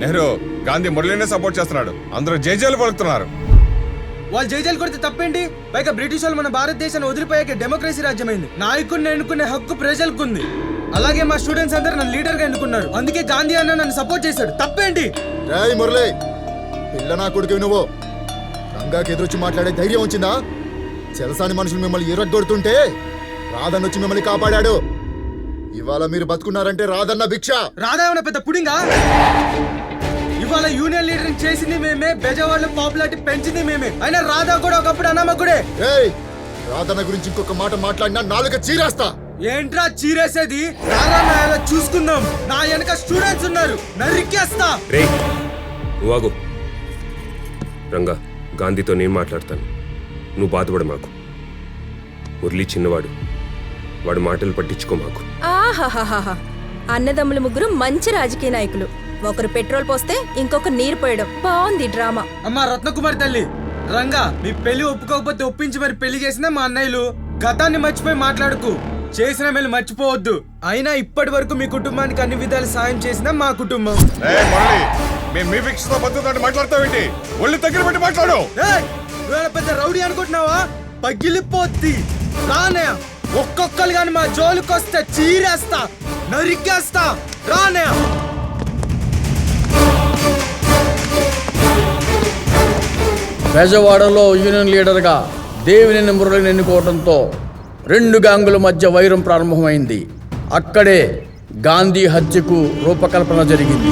Nehru Gandhi మురళీనే support చేస్తున్నాడు. అందరూ జైజేలు పలుకుతున్నారు. వాళ్ళు జైజాలు కొడితే తప్పేంటి? పైగా బ్రిటిష్ వాళ్ళు మన భారతదేశాన్ని వదిలిపోయాక డెమోక్రసీ రాజ్యమైంది. నాయకుడిని ఎన్నుకునే హక్కు ప్రజలకు ఉంది అలాగే మా స్టూడెంట్స్ అందరూ నన్ను లీడర్గా ఎన్నుకున్నారు. అందుకే గాంధీ అన్న నన్ను సపోర్ట్ చేశాడు. తప్పేంటి? రాయ్ మురళి పిల్ల నా కొడుకు నువ్వు. రంగాకి ఎదురొచ్చి మాట్లాడే ధైర్యం వచ్చిందా? చెలసాని మనుషులు మిమ్మల్ని ఇరగొడుతుంటే రాధన్న వచ్చి మిమ్మల్ని కాపాడాడు. ఇవాళ మీరు బతుకున్నారంటే రాధన్న భిక్ష. రాధా ఏమన్నా పెద్ద పుడింగా? ఇవాళ యూనియన్ లీడర్ చేసింది మేమే బెజవాళ్ళ పాపులారిటీ పెంచింది మేమే. అయినా రాధా కూడా ఒకప్పుడు అనామకుడే. ఏయ్ రాధన్న గురించి ఇంకొక మాట మాట్లాడినా నాలుక చీరేస్తా. ఏంట్రా చీరేసేది? రారా నాయలా చూసుకుందాం. నా వెనక స్టూడెంట్స్ ఉన్నారు. నరికేస్తా. రే నువ్వు ఆగు. రంగా గాంధీతో నేను మాట్లాడతాను. నువ్వు బాధపడ మాకు మురళి చిన్నవాడు. వాడు మాటలు పట్టించుకో మాకు. ఆహాహాహా అన్నదమ్ముల ముగ్గురు మంచి రాజకీయ నాయకులు. ఒకరు పెట్రోల్ పోస్తే ఇంకొక నీరు పోయడం. బాగుంది ఈ డ్రామా. అమ్మా రత్నకుమారి తల్లి. రంగా మీ పెళ్ళి ఒప్పుకోకపోతే ఒప్పించి మరి పెళ్ళి చేసిన మా అన్నయ్యలు? గతాన్ని మర్చిపోయి మాట్లాడుకు. చేసిన మేలు మర్చిపోవద్దు. అయినా ఇప్పటి వరకు మీ కుటుంబానికి అన్ని విధాలు సాయం చేసిన మా కుటుంబం? మేము మీ ఒళ్ళు దగ్గర పెట్టి మాట్లాడు. ఏయ్, పెద్ద రౌడీ అనుకుంటున్నావా? పగిలిపోద్ది. రానయ్య. ఒక్కొక్కరు కానీ మా జోలికి వస్తే చీరేస్తా నరికేస్తా రానే. బెజవాడలో యూనియన్ లీడర్గా దేవినేని మురళిని ఎన్నుకోవడంతో రెండు గ్యాంగుల మధ్య వైరం ప్రారంభమైంది. అక్కడే గాంధీ హత్యకు రూపకల్పన జరిగింది.